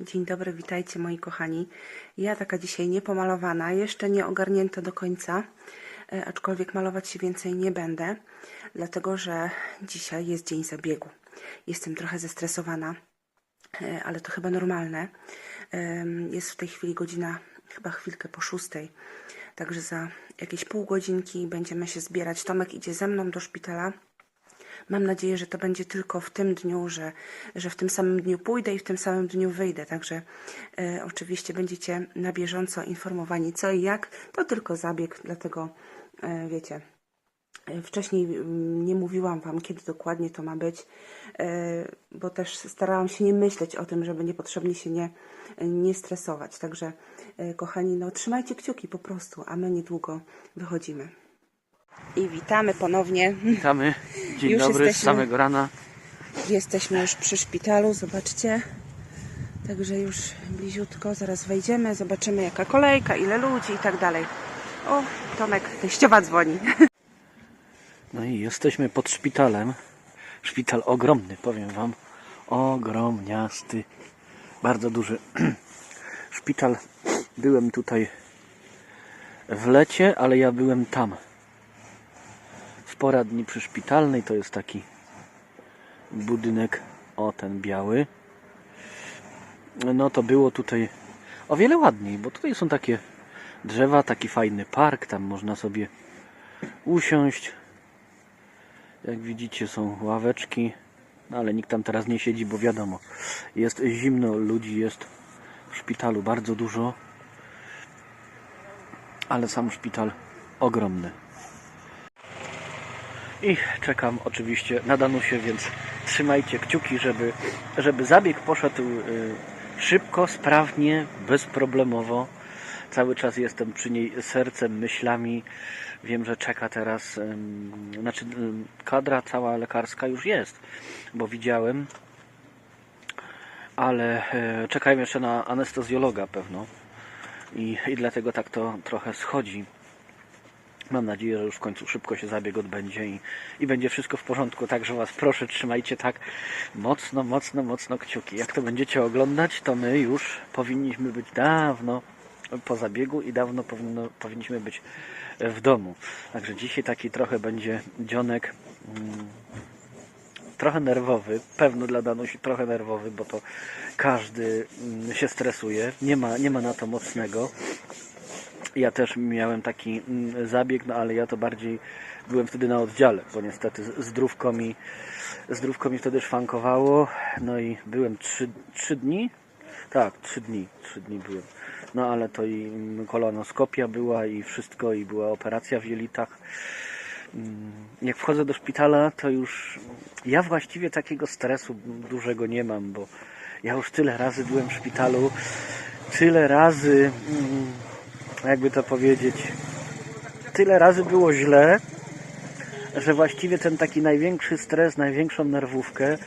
Dzień dobry, witajcie moi kochani. Ja taka dzisiaj niepomalowana, jeszcze nie ogarnięta do końca, e, aczkolwiek malować się więcej nie będę, dlatego że dzisiaj jest dzień zabiegu. Jestem trochę zestresowana, e, ale to chyba normalne. Jest w tej chwili godzina chyba chwilkę po szóstej, także za jakieś pół godzinki będziemy się zbierać. Tomek idzie ze mną do szpitala. Mam nadzieję, że to będzie tylko w tym dniu, że, że w tym samym dniu pójdę i w tym samym dniu wyjdę. Także e, oczywiście będziecie na bieżąco informowani co i jak. To tylko zabieg, dlatego e, wiecie. e, Wcześniej mm, nie mówiłam Wam, kiedy dokładnie to ma być, bo też starałam się nie myśleć o tym, żeby niepotrzebnie się nie, nie stresować. Także, kochani, no trzymajcie kciuki po prostu, a my niedługo wychodzimy. I witamy ponownie. Witamy. Dzień Już dobry z jesteśmy. samego rana. Jesteśmy już przy szpitalu, zobaczcie. Także już bliziutko, zaraz wejdziemy, zobaczymy jaka kolejka, ile ludzi i tak dalej. O, Tomek, teściowa dzwoni. No i jesteśmy pod szpitalem. Szpital ogromny, powiem wam. Ogromniasty. Bardzo duży. Szpital. Byłem tutaj w lecie, ale ja byłem tam. Poradni przyszpitalnej to jest taki budynek, o ten biały. No to było tutaj o wiele ładniej, bo tutaj są takie drzewa, taki fajny park, tam można sobie usiąść. Jak widzicie są ławeczki, no ale nikt tam teraz nie siedzi, bo wiadomo, jest zimno, ludzi jest w szpitalu bardzo dużo, ale sam szpital ogromny. I czekam oczywiście na Danusię, więc trzymajcie kciuki, żeby, żeby zabieg poszedł y, szybko, sprawnie, bezproblemowo. Cały czas jestem przy niej sercem, myślami. Wiem, że czeka teraz, znaczy kadra cała lekarska już jest, bo widziałem, ale e, czekają jeszcze na anestezjologa pewno i, i dlatego tak to trochę schodzi. Mam nadzieję, że już w końcu szybko się zabieg odbędzie i, i będzie wszystko w porządku. Także Was proszę, trzymajcie tak mocno, mocno, mocno kciuki. Jak to będziecie oglądać, to my już powinniśmy być dawno po zabiegu i dawno powinno, powinniśmy być w domu. Także dzisiaj taki trochę będzie dzionek. Mm, trochę nerwowy, pewno dla Danusi trochę nerwowy, bo to każdy mm, się stresuje. Nie ma, nie ma na to mocnego. Ja też miałem taki mm, zabieg, no ale ja to bardziej byłem wtedy na oddziale, bo niestety zdrówko mi, zdrówko mi wtedy szwankowało. No i byłem trzy, trzy dni? Tak, trzy dni, trzy dni byłem. No ale to i mm, kolonoskopia była i wszystko, i była operacja w jelitach. Mm, Jak wchodzę do szpitala, to już ja właściwie takiego stresu dużego nie mam, bo ja już tyle razy byłem w szpitalu, tyle razy, jakby to powiedzieć, tyle razy było źle, że właściwie ten taki największy stres, największą nerwówkę,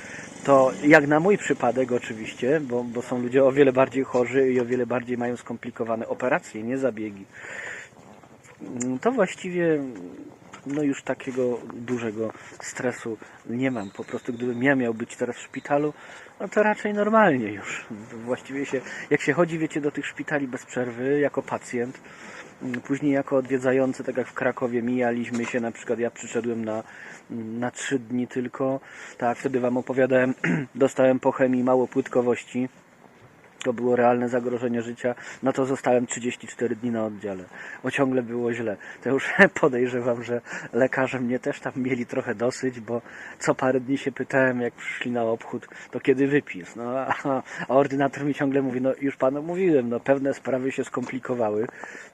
to jak na mój przypadek oczywiście, bo, bo są ludzie o wiele bardziej chorzy i o wiele bardziej mają skomplikowane operacje, nie zabiegi, to właściwie no już takiego dużego stresu nie mam. Po prostu gdybym ja miał być teraz w szpitalu, no to raczej normalnie już. Właściwie się, jak się chodzi, wiecie, do tych szpitali bez przerwy jako pacjent, mm, później jako odwiedzający, tak jak w Krakowie mijaliśmy się, na przykład ja przyszedłem na, na trzy dni tylko, tak, wtedy Wam opowiadałem, dostałem po chemii mało płytkowości, to było realne zagrożenie życia, no to zostałem 34 dni na oddziale, bo ciągle było źle. To już podejrzewam, że lekarze mnie też tam mieli trochę dosyć, bo co parę dni się pytałem, jak przyszli na obchód, to kiedy wypis. No, a, ordynator mi ciągle mówi, no już panu mówiłem, no pewne sprawy się skomplikowały,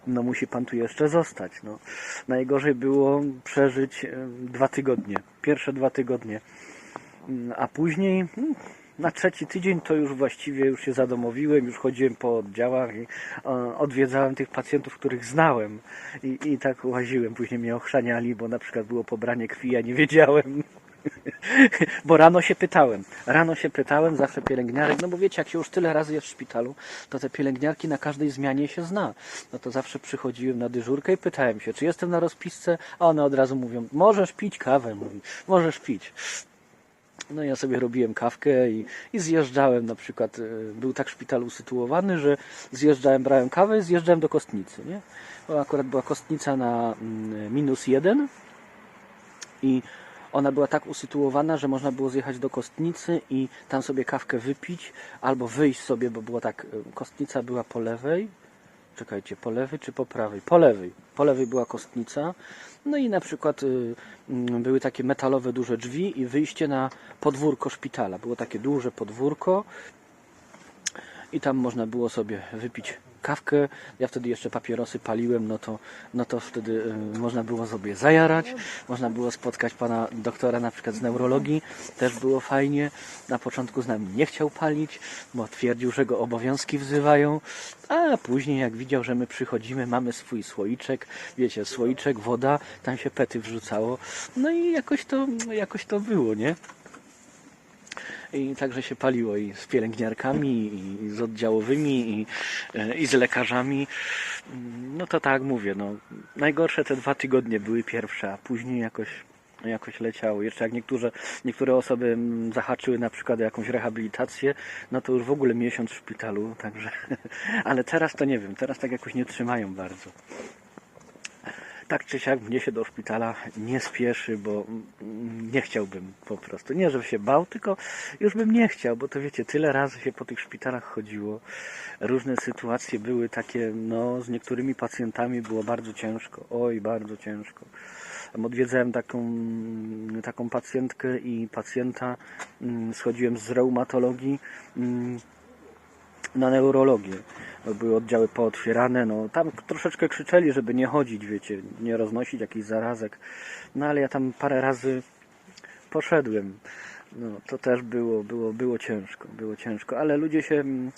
no musi pan tu jeszcze zostać. No. Najgorzej było przeżyć dwa tygodnie, pierwsze dwa tygodnie. Mm, A później mm, na trzeci tydzień to już właściwie już się zadomowiłem, już chodziłem po oddziałach i e, odwiedzałem tych pacjentów, których znałem i, i tak łaziłem. Później mnie ochrzaniali, bo na przykład było pobranie krwi, ja nie wiedziałem. Bo rano się pytałem, rano się pytałem zawsze pielęgniarek, no bo wiecie, jak się już tyle razy jest w szpitalu, to te pielęgniarki na każdej zmianie się zna. No to zawsze przychodziłem na dyżurkę i pytałem się, czy jestem na rozpisce, a one od razu mówią, możesz pić kawę, mówi, możesz pić. No ja sobie robiłem kawkę i, i zjeżdżałem na przykład, y, był tak szpital usytuowany, że zjeżdżałem, brałem kawę i zjeżdżałem do kostnicy, nie? Bo akurat była kostnica na mm, minus jeden i ona była tak usytuowana, że można było zjechać do kostnicy i tam sobie kawkę wypić albo wyjść sobie, bo było tak, y, kostnica była po lewej, czekajcie, po lewej czy po prawej? Po lewej. Po lewej była kostnica. No i na przykład y, mm, były takie metalowe duże drzwi i wyjście na podwórko szpitala. Było takie duże podwórko i tam można było sobie wypić kawkę. Ja wtedy jeszcze papierosy paliłem, no to, no to wtedy y, można było sobie zajarać. Można było spotkać pana doktora na przykład z neurologii. Też było fajnie. Na początku z nami nie chciał palić, bo twierdził, że go obowiązki wzywają. A później jak widział, że my przychodzimy, mamy swój słoiczek, wiecie, słoiczek, woda, tam się pety wrzucało. No i jakoś to, jakoś to było, nie? I także się paliło i z pielęgniarkami, i z oddziałowymi, i, e, i z lekarzami. No to tak mówię, no, najgorsze te dwa tygodnie były pierwsze, a później jakoś, jakoś leciało. Jeszcze jak niektóre, niektóre osoby mm, zahaczyły na przykład jakąś rehabilitację, no to już w ogóle miesiąc w szpitalu, także, ale teraz to nie wiem, teraz tak jakoś nie trzymają bardzo tak czy siak mnie się do szpitala nie spieszy, bo nie chciałbym po prostu. Nie, żeby się bał, tylko już bym nie chciał, bo to wiecie, tyle razy się po tych szpitalach chodziło. Różne sytuacje były takie, no z niektórymi pacjentami było bardzo ciężko. Oj, bardzo ciężko. Odwiedzałem taką, taką pacjentkę i pacjenta, mm, schodziłem z reumatologii mm, na neurologię. Były oddziały pootwierane, no tam troszeczkę krzyczeli, żeby nie chodzić, wiecie, nie roznosić jakichś zarazek. No ale ja tam parę razy poszedłem. No to też było, było, było ciężko, było ciężko, ale ludzie się, mm,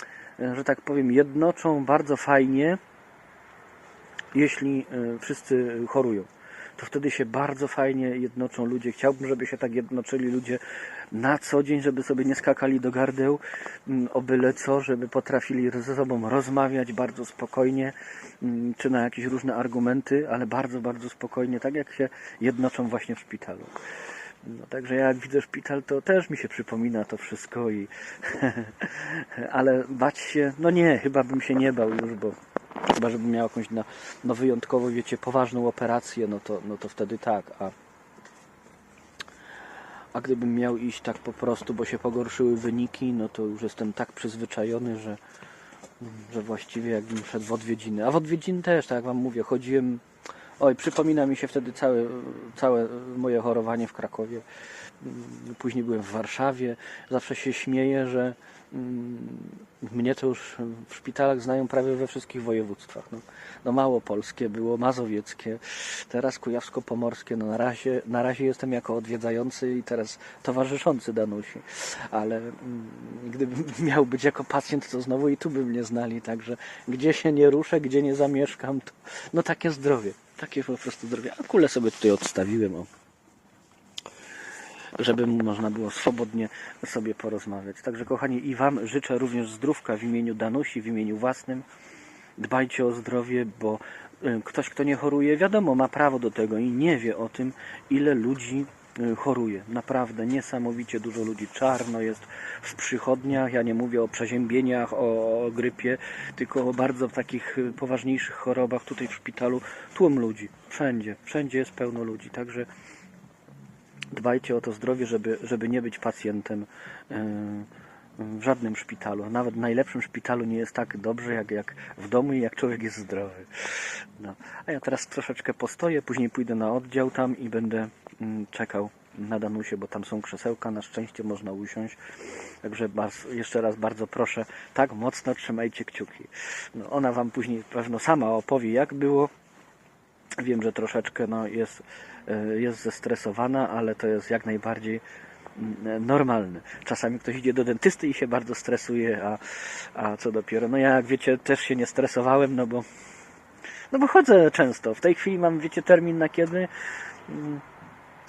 że tak powiem, jednoczą bardzo fajnie, jeśli e, wszyscy chorują. To wtedy się bardzo fajnie jednoczą ludzie. Chciałbym, żeby się tak jednoczyli ludzie na co dzień, żeby sobie nie skakali do gardeł mm, o byle co, żeby potrafili ze sobą rozmawiać bardzo spokojnie, mm, czy na jakieś różne argumenty, ale bardzo, bardzo spokojnie, tak jak się jednoczą właśnie w szpitalu. No, także jak widzę szpital, to też mi się przypomina to wszystko i ale bać się, no nie, chyba bym się nie bał już, bo chyba żebym miał jakąś no, no wyjątkowo, wiecie, poważną operację, no to, no to wtedy tak, a a gdybym miał iść tak po prostu, bo się pogorszyły wyniki, no to już jestem tak przyzwyczajony, że, że właściwie jakbym szedł w odwiedziny. A w odwiedziny też, tak jak Wam mówię, chodziłem... Oj, przypomina mi się wtedy całe, całe moje chorowanie w Krakowie. Później byłem w Warszawie. Zawsze się śmieję, że mnie to już w szpitalach znają prawie we wszystkich województwach. No, no małopolskie było, mazowieckie, teraz kujawsko-pomorskie. No na razie, na razie jestem jako odwiedzający i teraz towarzyszący Danusi. Ale mm, gdybym miał być jako pacjent, to znowu i tu by mnie znali. Także gdzie się nie ruszę, gdzie nie zamieszkam, to no takie zdrowie. Takie po prostu zdrowie. A kulę sobie tutaj odstawiłem. O żeby można było swobodnie sobie porozmawiać. Także kochani i Wam życzę również zdrówka w imieniu Danusi, w imieniu własnym. Dbajcie o zdrowie, bo y, ktoś, kto nie choruje, wiadomo, ma prawo do tego i nie wie o tym, ile ludzi y, choruje. Naprawdę niesamowicie dużo ludzi. Czarno jest w przychodniach. Ja nie mówię o przeziębieniach, o, o grypie, tylko o bardzo takich y, poważniejszych chorobach. Tutaj w szpitalu tłum ludzi. Wszędzie, wszędzie jest pełno ludzi. Także dbajcie o to zdrowie, żeby, żeby nie być pacjentem yy, w żadnym szpitalu. Nawet w najlepszym szpitalu nie jest tak dobrze, jak, jak w domu i jak człowiek jest zdrowy. No. A ja teraz troszeczkę postoję, później pójdę na oddział tam i będę mm, czekał na Danusie, bo tam są krzesełka, na szczęście można usiąść. Także jeszcze raz bardzo proszę, tak mocno trzymajcie kciuki. No, ona Wam później pewno sama opowie, jak było. Wiem, że troszeczkę no, jest, e, jest zestresowana, ale to jest jak najbardziej mm, normalne. Czasami ktoś idzie do dentysty i się bardzo stresuje, a, a co dopiero. No ja, jak wiecie, też się nie stresowałem, no bo, no bo chodzę często. W tej chwili mam, wiecie, termin na kiedy? Mm,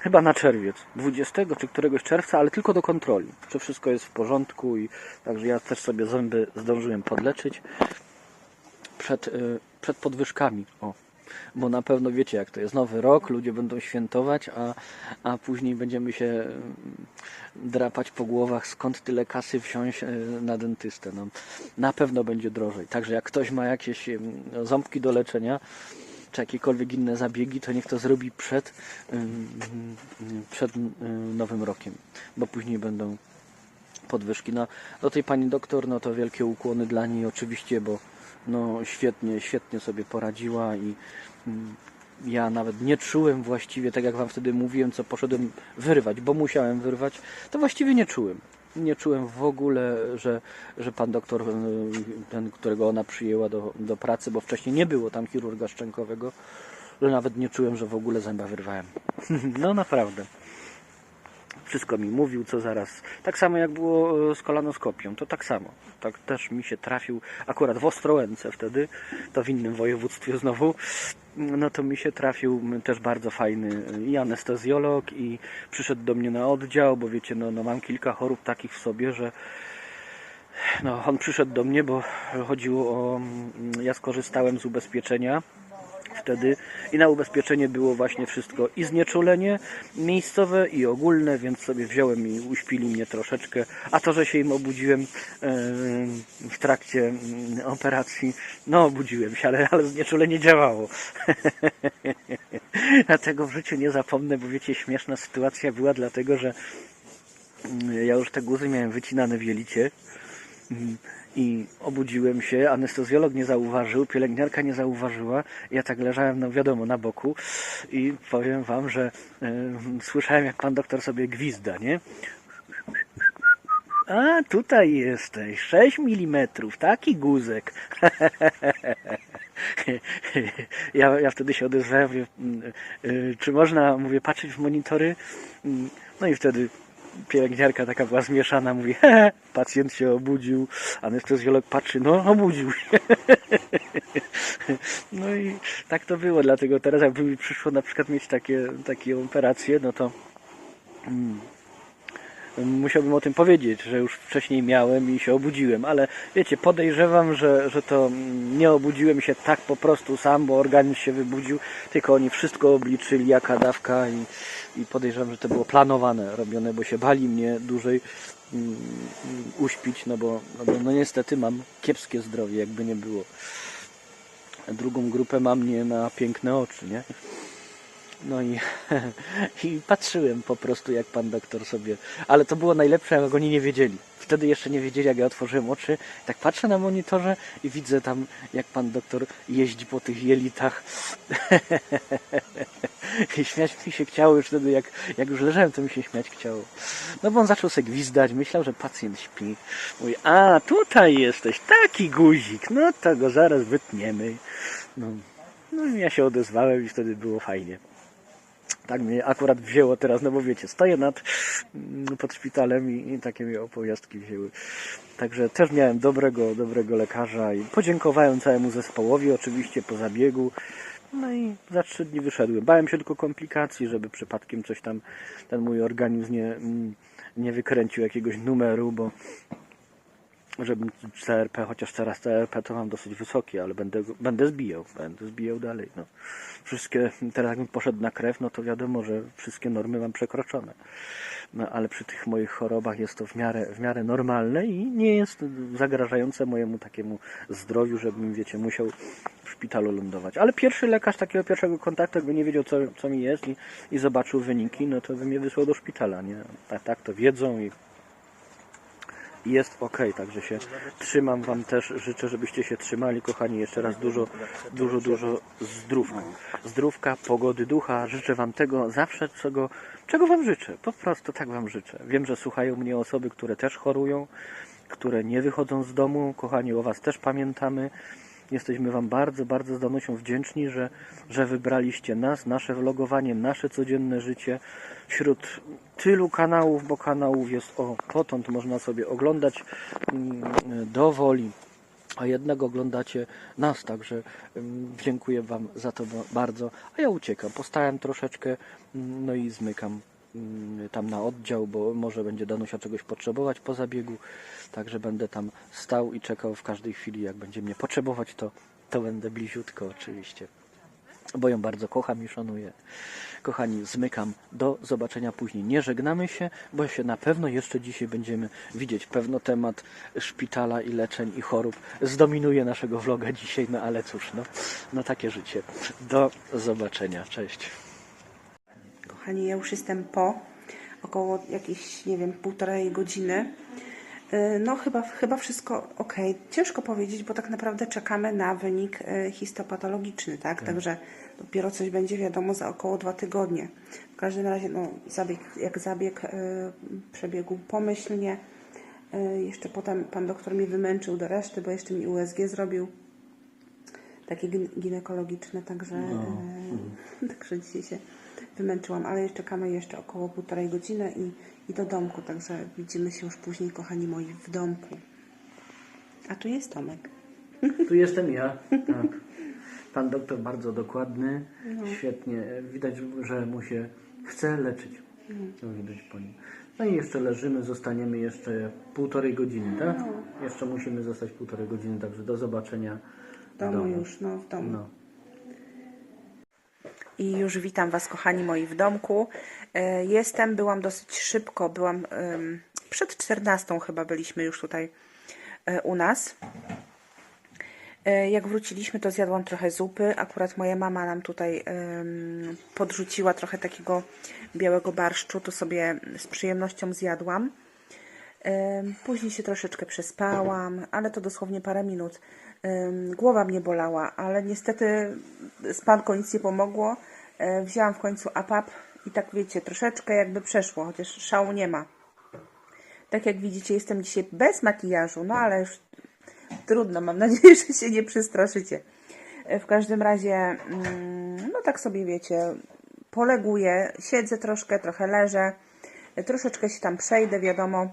Chyba na czerwiec, 20 czy któregoś czerwca, ale tylko do kontroli. Czy wszystko jest w porządku i także ja też sobie zęby zdążyłem podleczyć przed, y, przed podwyżkami. O, bo na pewno wiecie jak to jest nowy rok, ludzie będą świętować, a, a później będziemy się mm, drapać po głowach, skąd tyle kasy wziąć e, na dentystę. No, na pewno będzie drożej. Także jak ktoś ma jakieś em, ząbki do leczenia, czy jakiekolwiek inne zabiegi, to niech to zrobi przed, ym, przed ym, nowym rokiem, bo później będą podwyżki. No, do tej pani doktor, no to wielkie ukłony dla niej oczywiście, bo no świetnie, świetnie sobie poradziła i mm, ja nawet nie czułem właściwie, tak jak wam wtedy mówiłem, co poszedłem wyrwać, bo musiałem wyrwać, to właściwie nie czułem. Nie czułem w ogóle, że, że pan doktor, y, ten, którego ona przyjęła do, do pracy, bo wcześniej nie było tam chirurga szczękowego, że nawet nie czułem, że w ogóle zęba wyrwałem. no naprawdę wszystko mi mówił, co zaraz. Tak samo jak było e, z kolanoskopią, to tak samo. Tak też mi się trafił, akurat w Ostrołęce wtedy, to w innym województwie znowu, no to mi się trafił też bardzo fajny e, i anestezjolog i przyszedł do mnie na oddział, bo wiecie, no, no mam kilka chorób takich w sobie, że no, on przyszedł do mnie, bo chodziło o. mm, Ja skorzystałem z ubezpieczenia wtedy i na ubezpieczenie było właśnie wszystko i znieczulenie miejscowe i ogólne, więc sobie wziąłem i uśpili mnie troszeczkę, a to, że się im obudziłem e, w trakcie mm, operacji, no obudziłem się, ale, ale znieczulenie działało. Dlatego w życiu nie zapomnę, bo wiecie, śmieszna sytuacja była, dlatego że mm, ja już te guzy miałem wycinane w jelicie. Mm, i obudziłem się, anestezjolog nie zauważył, pielęgniarka nie zauważyła, ja tak leżałem, no wiadomo, na boku i powiem wam, że e, słyszałem jak pan doktor sobie gwizda, nie? A, tutaj jesteś, 6 mm, taki guzek. ja, ja wtedy się odezwałem, mówię, mm, y, czy można, mówię, patrzeć w monitory? Mm, No i wtedy pielęgniarka taka była zmieszana, mówi, he, pacjent się obudził, anestezjolog patrzy, no obudził się. no i tak to było, dlatego teraz jakby mi przyszło na przykład mieć takie, takie operacje, no to mm, musiałbym o tym powiedzieć, że już wcześniej miałem i się obudziłem, ale wiecie, podejrzewam, że, że to mm, nie obudziłem się tak po prostu sam, bo organizm się wybudził, tylko oni wszystko obliczyli, jaka dawka i, i podejrzewam, że to było planowane, robione, bo się bali mnie dłużej mm, uśpić, no bo, no bo no niestety mam kiepskie zdrowie, jakby nie było. Drugą grupę mam nie na piękne oczy, nie? No i, i patrzyłem po prostu, jak pan doktor sobie. Ale to było najlepsze, jak oni nie wiedzieli. Wtedy jeszcze nie wiedzieli, jak ja otworzyłem oczy. Tak patrzę na monitorze i widzę tam, jak pan doktor jeździ po tych jelitach. I śmiać mi się chciało już wtedy, jak, jak już leżałem, to mi się śmiać chciało. No bo on zaczął sobie gwizdać, myślał, że pacjent śpi. Mówi, a tutaj jesteś, taki guzik, no to go zaraz wytniemy. No, no i ja się odezwałem i wtedy było fajnie. Tak mnie akurat wzięło teraz, no bo wiecie, stoję nad, mm, pod szpitalem i, i takie mnie opowiastki wzięły. Także też miałem dobrego, dobrego lekarza i podziękowałem całemu zespołowi oczywiście po zabiegu. No i za trzy dni wyszedłem. Bałem się tylko komplikacji, żeby przypadkiem coś tam, ten mój organizm nie, mm, nie wykręcił jakiegoś numeru, bo żebym CRP, chociaż teraz CRP to mam dosyć wysokie, ale będę, będę zbijał, będę zbijał dalej. No. Wszystkie, teraz jakbym poszedł na krew, no to wiadomo, że wszystkie normy mam przekroczone. No, ale przy tych moich chorobach jest to w miarę, w miarę normalne i nie jest zagrażające mojemu takiemu zdrowiu, żebym, wiecie, musiał w szpitalu lądować. Ale pierwszy lekarz takiego pierwszego kontaktu, jakby nie wiedział, co, co mi jest i, i zobaczył wyniki, no to by mnie wysłał do szpitala, nie? Tak, tak to wiedzą i jest ok, także się trzymam Wam też, życzę, żebyście się trzymali, kochani, jeszcze raz dużo, dużo, dużo zdrówka. Zdrówka, pogody ducha, życzę Wam tego zawsze, czego, czego Wam życzę, po prostu tak Wam życzę. Wiem, że słuchają mnie osoby, które też chorują, które nie wychodzą z domu, kochani, o Was też pamiętamy. Jesteśmy Wam bardzo, bardzo z Danusią wdzięczni, że, że wybraliście nas, nasze vlogowanie, nasze codzienne życie wśród tylu kanałów, bo kanałów jest o potąd, można sobie oglądać mm, do woli. A jednego oglądacie nas, także mm, dziękuję Wam za to ba- bardzo. A ja uciekam, postałem troszeczkę, mm, no i zmykam tam na oddział, bo może będzie Danusia czegoś potrzebować po zabiegu. Także będę tam stał i czekał w każdej chwili, jak będzie mnie potrzebować, to, to będę bliziutko oczywiście. bo ją bardzo kocham i szanuję. Kochani, zmykam. Do zobaczenia później. Nie żegnamy się, bo się na pewno jeszcze dzisiaj będziemy widzieć. Pewno temat szpitala i leczeń i chorób zdominuje naszego vloga dzisiaj, no ale cóż, no, no takie życie. Do zobaczenia. Cześć. Kochani, ja już jestem po około jakieś, nie wiem, półtorej godziny. Yy, No, chyba, chyba wszystko ok. Ciężko powiedzieć, bo tak naprawdę czekamy na wynik yy, histopatologiczny, tak? Także dopiero coś będzie wiadomo za około dwa tygodnie. W każdym razie, no, zabieg, jak zabieg yy, przebiegł pomyślnie. Jeszcze potem pan doktor mnie wymęczył do reszty, bo jeszcze mi USG zrobił takie gin- ginekologiczne, także, e, także dzisiaj się wymęczyłam, ale jeszcze czekamy jeszcze około półtorej godziny i, i do domku, także widzimy się już później, kochani moi, w domku. A tu jest Tomek. Tu jestem ja, tak. Pan doktor bardzo dokładny, świetnie. Widać, że mu się chce leczyć. To widać po nim. No i jeszcze leżymy, zostaniemy jeszcze półtorej godziny, tak? Jeszcze musimy zostać półtorej godziny, także do zobaczenia W domu już, no w domu. No. I już witam Was, kochani moi, w domku. E, Jestem, byłam dosyć szybko, byłam przed 14 chyba byliśmy już tutaj e, u nas. E, Jak wróciliśmy, to zjadłam trochę zupy. Akurat moja mama nam tutaj podrzuciła trochę takiego białego barszczu, to sobie z przyjemnością zjadłam. Później się troszeczkę przespałam, ale to dosłownie parę minut. Głowa mnie bolała, ale niestety z panką nic nie pomogło. E, Wzięłam w końcu apap i tak wiecie, troszeczkę jakby przeszło, chociaż szału nie ma. Tak jak widzicie, jestem dzisiaj bez makijażu, no ale już trudno, mam nadzieję, że się nie przestraszycie. E, W każdym razie, mm, no tak sobie wiecie, poleguję, siedzę troszkę, trochę leżę, e, troszeczkę się tam przejdę, wiadomo,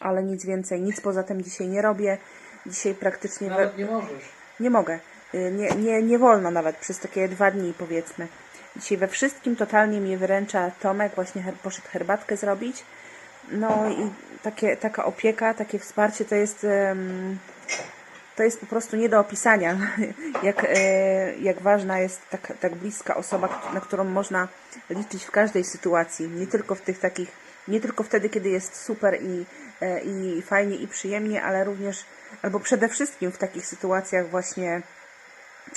ale nic więcej, nic poza tym dzisiaj nie robię. Dzisiaj praktycznie... we- nie możesz. nie mogę. Y, Nie, nie, nie wolno nawet przez takie dwa dni powiedzmy. Dzisiaj we wszystkim totalnie mnie wyręcza Tomek, właśnie her, poszedł herbatkę zrobić. No i takie, taka opieka, takie wsparcie to jest to jest po prostu nie do opisania. Jak, e, jak ważna jest tak, tak bliska osoba, na którą można liczyć w każdej sytuacji. Nie tylko w tych takich, nie tylko wtedy, kiedy jest super i, i fajnie i przyjemnie, ale również, albo przede wszystkim w takich sytuacjach właśnie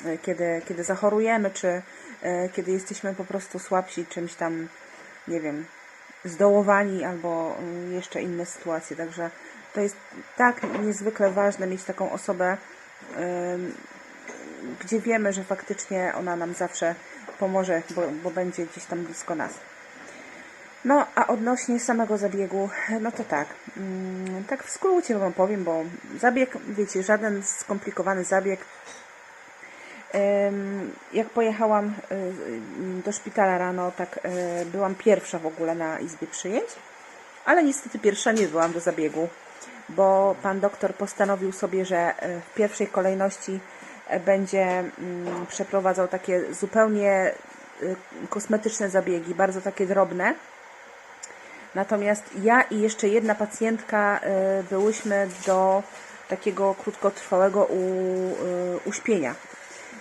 e, kiedy, kiedy zachorujemy, czy e, kiedy jesteśmy po prostu słabsi czymś tam, nie wiem, zdołowani albo mm, jeszcze inne sytuacje. Także to jest tak niezwykle ważne mieć taką osobę, gdzie wiemy, że faktycznie ona nam zawsze pomoże, bo, bo będzie gdzieś tam blisko nas. No, a odnośnie samego zabiegu, no to tak. mm, Tak w skrócie Wam powiem, bo zabieg, wiecie, żaden skomplikowany zabieg. Jak pojechałam y, do szpitala rano, tak y, byłam pierwsza w ogóle na izbie przyjęć, ale niestety pierwsza nie byłam do zabiegu, bo pan doktor postanowił sobie, że y, w pierwszej kolejności będzie mm, przeprowadzał takie zupełnie kosmetyczne zabiegi, bardzo takie drobne. Natomiast ja i jeszcze jedna pacjentka y, byłyśmy do takiego krótkotrwałego u, y, uśpienia,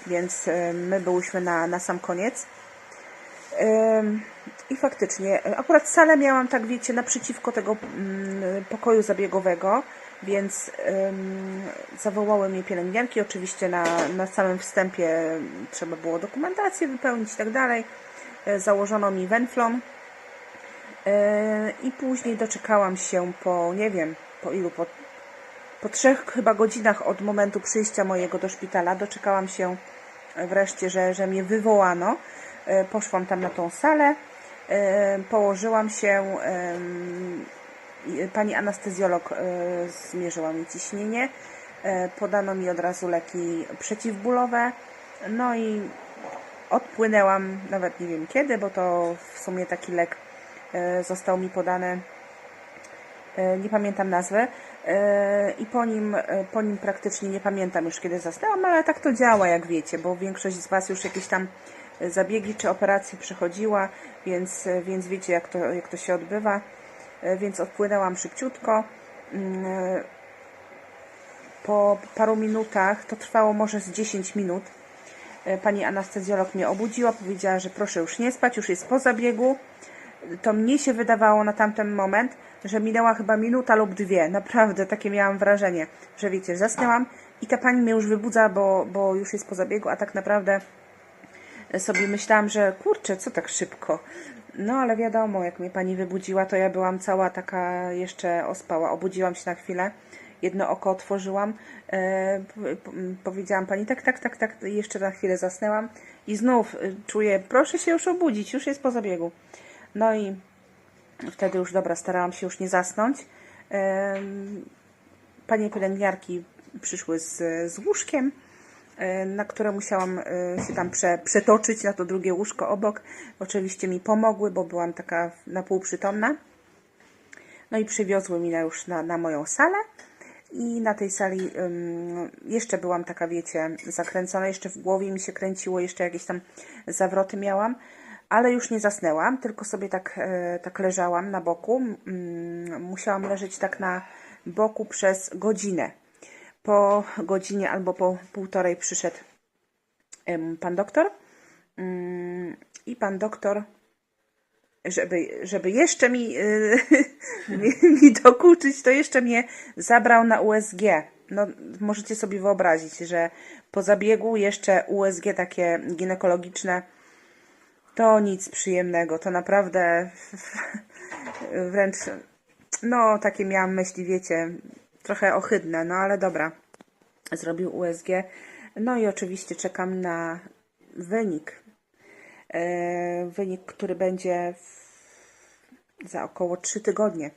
więc y, my byłyśmy na, na sam koniec. I faktycznie, akurat salę miałam, tak wiecie, naprzeciwko tego mm, pokoju zabiegowego, więc zawołały mnie pielęgniarki. Oczywiście na, na samym wstępie trzeba było dokumentację wypełnić i tak dalej. Założono mi wenflon. Yy, I później doczekałam się po, nie wiem, po ilu, po, po trzech chyba godzinach od momentu przyjścia mojego do szpitala, doczekałam się wreszcie, że, że mnie wywołano. Yy, Poszłam tam na tą salę, yy, położyłam się, pani anestezjolog zmierzyła mi ciśnienie, podano mi od razu leki przeciwbólowe, no i odpłynęłam, nawet nie wiem kiedy, bo to w sumie taki lek e, został mi podany, e, nie pamiętam nazwy, e, i po nim, e, po nim praktycznie nie pamiętam już kiedy zasnęłam, ale tak to działa, jak wiecie, bo większość z Was już jakieś tam e, zabiegi czy operacje przechodziła, więc, e, więc wiecie, jak to, jak to się odbywa. E, Więc odpłynęłam szybciutko. Mm, e, Po paru minutach, to trwało może z 10 minut, E, Pani anestezjolog mnie obudziła, powiedziała, że proszę już nie spać, już jest po zabiegu. To mnie się wydawało na tamten moment, że minęła chyba minuta lub dwie. Naprawdę takie miałam wrażenie, że wiecie, zasnęłam i ta pani mnie już wybudza, bo, bo już jest po zabiegu, a tak naprawdę sobie myślałam, że kurczę, co tak szybko. No ale wiadomo, jak mnie pani wybudziła, to ja byłam cała taka jeszcze ospała. Obudziłam się na chwilę, jedno oko otworzyłam, e, powiedziałam pani tak, tak, tak, tak, jeszcze na chwilę zasnęłam i znów e, czuję, proszę się już obudzić, już jest po zabiegu. No i wtedy już dobra, starałam się już nie zasnąć. Panie pielęgniarki przyszły z, z łóżkiem, na które musiałam e, się tam prze, przetoczyć na to drugie łóżko obok. Oczywiście mi pomogły, bo byłam taka na pół przytomna. No i przywiozły mnie już na, na moją salę. I na tej sali ym, jeszcze byłam taka, wiecie, zakręcona, jeszcze w głowie mi się kręciło, jeszcze jakieś tam zawroty miałam, ale już nie zasnęłam, tylko sobie tak, e, tak leżałam na boku. Musiałam leżeć tak na boku przez godzinę. Po godzinie albo po półtorej przyszedł pan doktor Ym, i pan doktor żeby, żeby jeszcze y, mi, mi dokuczyć, to jeszcze mnie zabrał na USG. No, możecie sobie wyobrazić, że po zabiegu jeszcze USG takie ginekologiczne to nic przyjemnego. To naprawdę wręcz, no, takie miałam myśli, wiecie, trochę ohydne, no ale dobra. Zrobił USG. No i oczywiście czekam na wynik e, wynik, który będzie za około 3 tygodnie.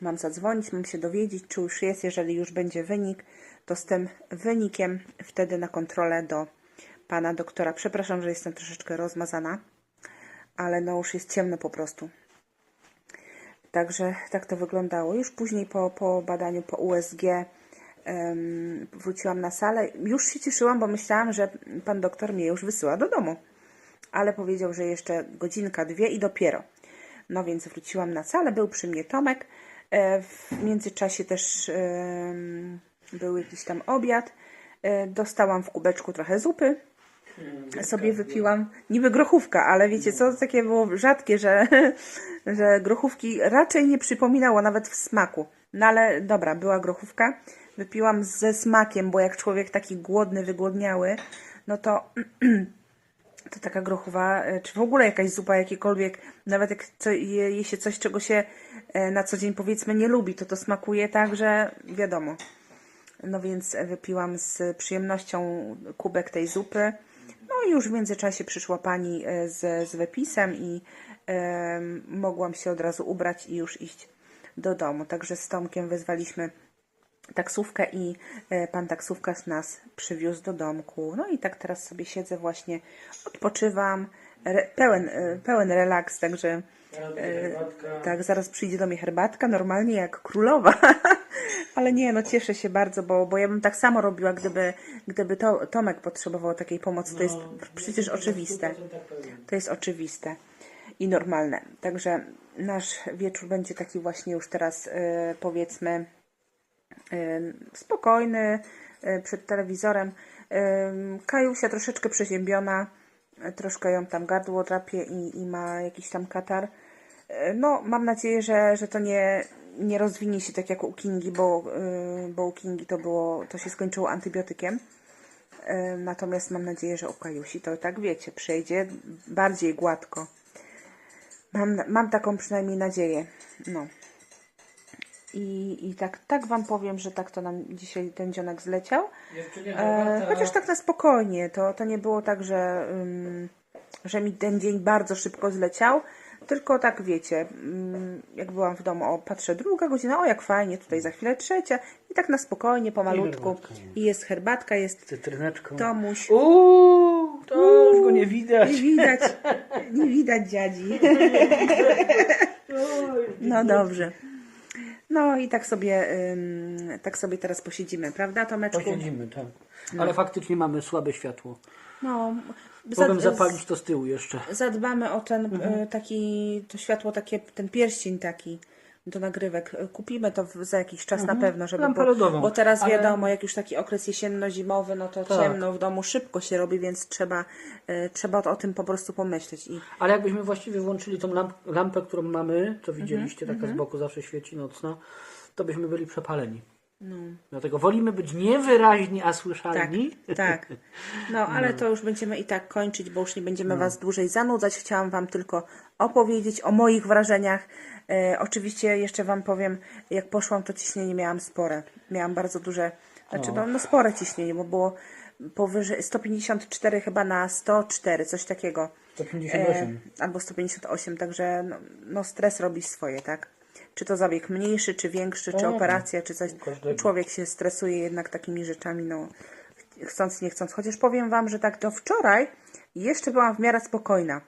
Mam zadzwonić, mam się dowiedzieć, czy już jest. Jeżeli już będzie wynik, to z tym wynikiem wtedy na kontrolę do pana doktora. Przepraszam, że jestem troszeczkę rozmazana, ale no już jest ciemno po prostu. Także tak to wyglądało. Już później po, po badaniu po USG em, wróciłam na salę. Już się cieszyłam, bo myślałam, że pan doktor mnie już wysyła do domu ale powiedział, że jeszcze godzinka, dwie i dopiero. No więc wróciłam na salę, był przy mnie Tomek. E, W międzyczasie też był jakiś tam obiad. E, Dostałam w kubeczku trochę zupy. Sobie wypiłam, niby grochówka, ale wiecie co, takie było rzadkie, że, że grochówki raczej nie przypominało nawet w smaku. No ale dobra, była grochówka. Wypiłam ze smakiem, bo jak człowiek taki głodny, wygłodniały, no to to taka grochowa, e, czy w ogóle jakaś zupa, jakikolwiek, nawet jak co, je, je się coś, czego się e, na co dzień powiedzmy nie lubi, to to smakuje tak, że wiadomo. No więc wypiłam z przyjemnością kubek tej zupy. No i już w międzyczasie przyszła pani e, z, z wypisem i e, mogłam się od razu ubrać i już iść do domu. Także z Tomkiem wezwaliśmy taksówkę i e, pan taksówkarz nas przywiózł do domku. No i tak teraz sobie siedzę właśnie, odpoczywam, re, pełen, e, pełen relaks, także e, tak, zaraz przyjdzie do mnie herbatka, normalnie jak królowa. Ale nie, no cieszę się bardzo, bo, bo ja bym tak samo robiła, gdyby, gdyby to, Tomek potrzebował takiej pomocy. To jest przecież oczywiste. To jest oczywiste i normalne. Także nasz wieczór będzie taki właśnie już teraz, e, powiedzmy, Ym, spokojny y, przed telewizorem. Ym, Kajusia troszeczkę przeziębiona, y, troszkę ją tam gardło drapie i, i ma jakiś tam katar. Y, No, mam nadzieję, że, że to nie, nie rozwinie się tak jak u Kingi, bo, y, bo u Kingi to było, to się skończyło antybiotykiem. Y, Natomiast mam nadzieję, że u Kajusi to tak wiecie, przejdzie bardziej gładko. Mam, mam taką przynajmniej nadzieję. No. I, I tak, tak Wam powiem, że tak to nam dzisiaj ten dzionek zleciał. E, chociaż tak na spokojnie. To, to nie było tak, że, ym, że mi ten dzień bardzo szybko zleciał. Tylko tak wiecie, ym, jak byłam w domu, o patrzę druga godzina, o jak fajnie, tutaj za chwilę trzecia. I tak na spokojnie, pomalutku. jest. I jest herbatka, jest Cytryneczką. Tomuś. Uuu, to już go nie widać. Nie widać, nie widać dziadzi. No dobrze. No i tak sobie, ym, tak sobie teraz posiedzimy, prawda Tomeczku? Posiedzimy, tak. Ale faktycznie mamy słabe światło. No, Zapalić to z tyłu jeszcze. zadbamy o ten Mhm. y, taki, to światło takie, ten pierścień taki, do nagrywek. E, Kupimy to w- za jakiś czas na pewno, żeby Lampę bo, bo teraz Ale- wiadomo, jak już taki okres jesienno-zimowy, no to Tak. ciemno w domu szybko się robi, więc trzeba, e, trzeba o tym po prostu pomyśleć. I Ale jakbyśmy właściwie włączyli tą lamp, lampę, którą mamy, co widzieliście, Mhm, taka z boku zawsze świeci nocno, to byśmy byli przepaleni. Dlatego wolimy być niewyraźni, a tak, słyszalni. tak. No, ale to już będziemy i tak kończyć, bo już nie będziemy Was dłużej zanudzać. Chciałam Wam tylko opowiedzieć o moich wrażeniach. E, oczywiście jeszcze Wam powiem, jak poszłam, to ciśnienie miałam spore. Miałam bardzo duże, znaczy no, no spore ciśnienie, bo było powyżej 154 chyba na 104, coś takiego. 158. E, albo 158, także no, no stres robi swoje, tak? Czy to zabieg mniejszy, czy większy, czy operacja, czy coś. Człowiek się stresuje jednak takimi rzeczami, no chcąc, nie chcąc. Chociaż powiem Wam, że tak do wczoraj jeszcze byłam w miarę spokojna,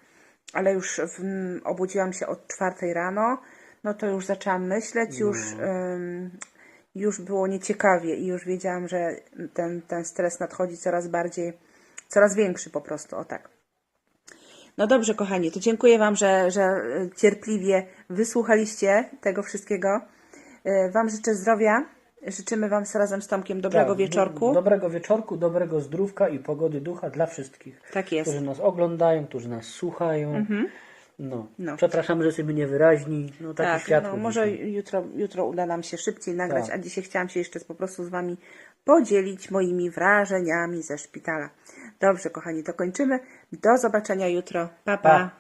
ale już w, obudziłam się od czwartej rano, no to już zaczęłam myśleć, już, ym, już było nieciekawie i już wiedziałam, że ten, ten stres nadchodzi coraz bardziej, coraz większy po prostu, o tak. No dobrze, kochani, to dziękuję Wam, że, że e, cierpliwie wysłuchaliście tego wszystkiego. E, Wam życzę zdrowia. Życzymy Wam z razem z Tomkiem dobrego Tak, wieczorku. do- Dobrego wieczorku, dobrego zdrówka i pogody ducha dla wszystkich. Tak jest. Którzy nas oglądają, którzy nas słuchają. No. No. Przepraszam, że jesteśmy niewyraźni. No, taki tak, świat no, może jutro, jutro uda nam się szybciej nagrać, Tak. a dzisiaj chciałam się jeszcze po prostu z Wami podzielić moimi wrażeniami ze szpitala. Dobrze, kochani, to kończymy. Do zobaczenia jutro. Pa, pa. Pa.